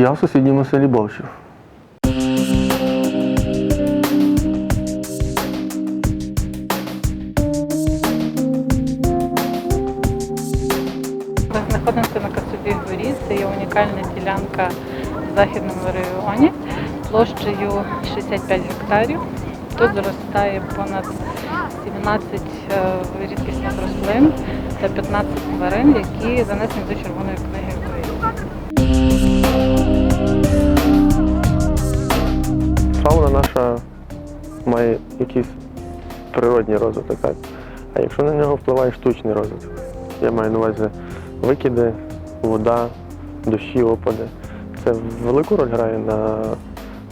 Я в сусідньому селі Бовщів. Ми знаходимося на Кацубі горі. Це є унікальна ділянка в західному районі площею 65 гектарів. Тут зростає понад 17 е, рідкісних рослин та 15 тварин, які занесені до Червоної книги Фауна наша має якийсь природній розвиток. А якщо на нього впливає штучний розвиток, я маю на увазі викиди, вода, дощі, опади. Це велику роль грає на,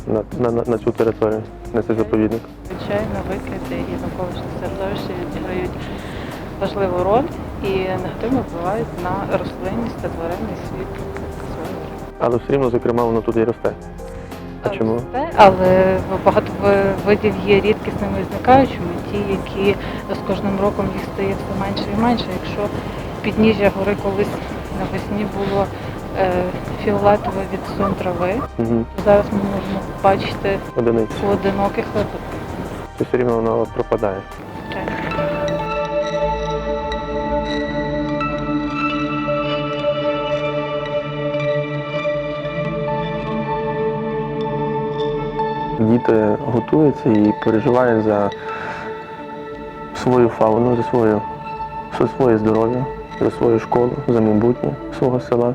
на, на, на, цю територію, на цей заповідник. Звичайно, викиди і навколишнє середовище відіграють важливу роль і негативно впливають на рослинність та тваринний світ. Але все рівно, зокрема, воно тут і росте. Чому? Але багато видів є рідкісними і зникаючими, ті, які з кожним роком їх стає все менше і менше. Якщо підніжжя гори колись навесні було е, фіолетове від сон трави, Угу. то зараз ми можемо бачити Одиниці. поодиноких випадків. Це все рівно воно пропадає. Діти готуються і переживають за свою фауну, за своє, за своє здоров'я, за свою школу, за майбутнє свого села.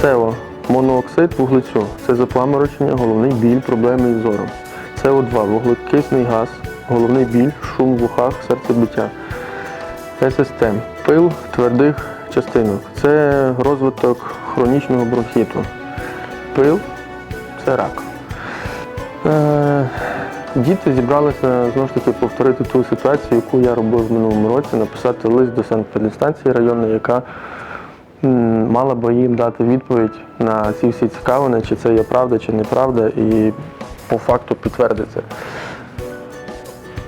СеО монооксид вуглецю. Це запаморочення, головний біль, проблеми із зором. СО2 вуглекисний газ, головний біль, шум в ухах, серцебиття. ССТ пил твердих частинок. Це розвиток хронічного бронхіту. Пил це рак. Е, Діти зібралися знову ж таки повторити ту ситуацію, яку я робив в минулому році, написати лист до санепідстанції районної, яка мала би їм дати відповідь на ці всі цікавини, чи це є правда, чи неправда, і по факту підтвердити.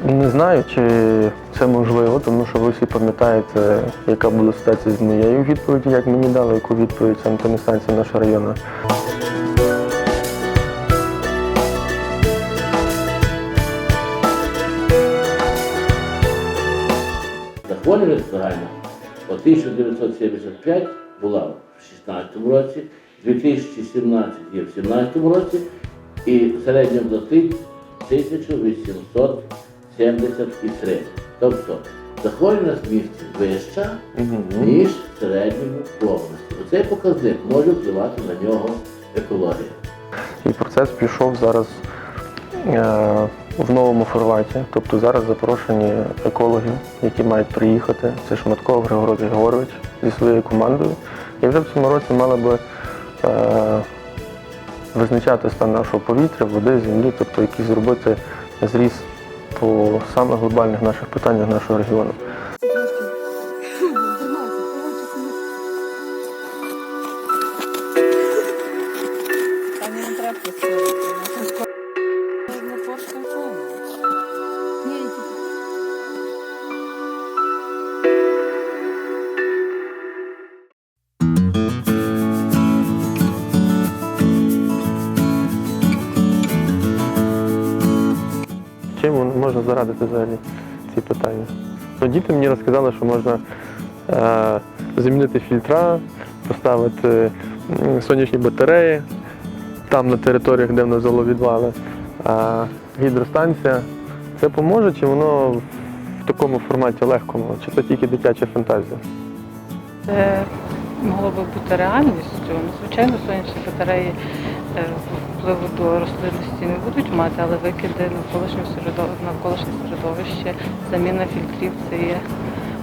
Не знаю, чи це можливо, тому що ви всі пам'ятаєте, яка була ситуація з моєю відповіддю, як мені дали, яку відповідь санепідстанція наша районна. Захворюваність загальна от 1975 була в 16 році, 2017 є в 17 році і середня платить 1873. Тобто захворюваність в місті вища, ніж в середньому в області. Оцей показник може впливати на нього екологія. І процес пішов зараз е, в новому форматі. Тобто зараз запрошені екологи, які мають приїхати. Це Шматков Григорій Григорович зі своєю командою. І вже в цьому році мали би е, визначати стан нашого повітря, води, землі, тобто якийсь зробити зріз по самих глобальних наших питаннях нашого регіону. Пані не можна зарадити взагалі ці питання? Ну, діти мені розказали, що можна е, замінити фільтра, поставити сонячні батареї там на територіях, де в нас золовідвали. А гідростанція це поможе, чи воно в такому форматі легкому, чи це тільки дитяча фантазія? Це могло би бути реальністю. Ну, Звичайно, сонячні батареї е, впливу до рослинності не будуть мати, але викиди навколишнє середовище, заміна фільтрів це є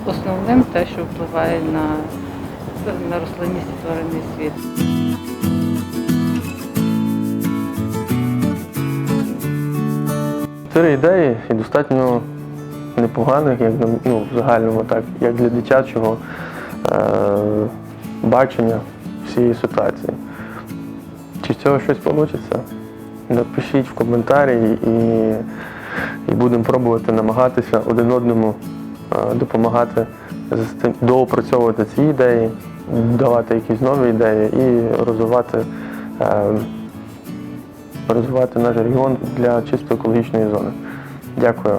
основним те, що впливає на, на рослинність і тваринний світ. Чотири ідеї і достатньо непоганих, як ну, в загальному, так, як для дитячого е, бачення всієї ситуації. Чи з цього щось вийде? Напишіть в коментарі і, і будемо пробувати намагатися один одному е, допомагати доопрацьовувати ці ідеї, давати якісь нові ідеї і розвивати, е, розвивати наш регіон для чисто екологічної зони. Дякую.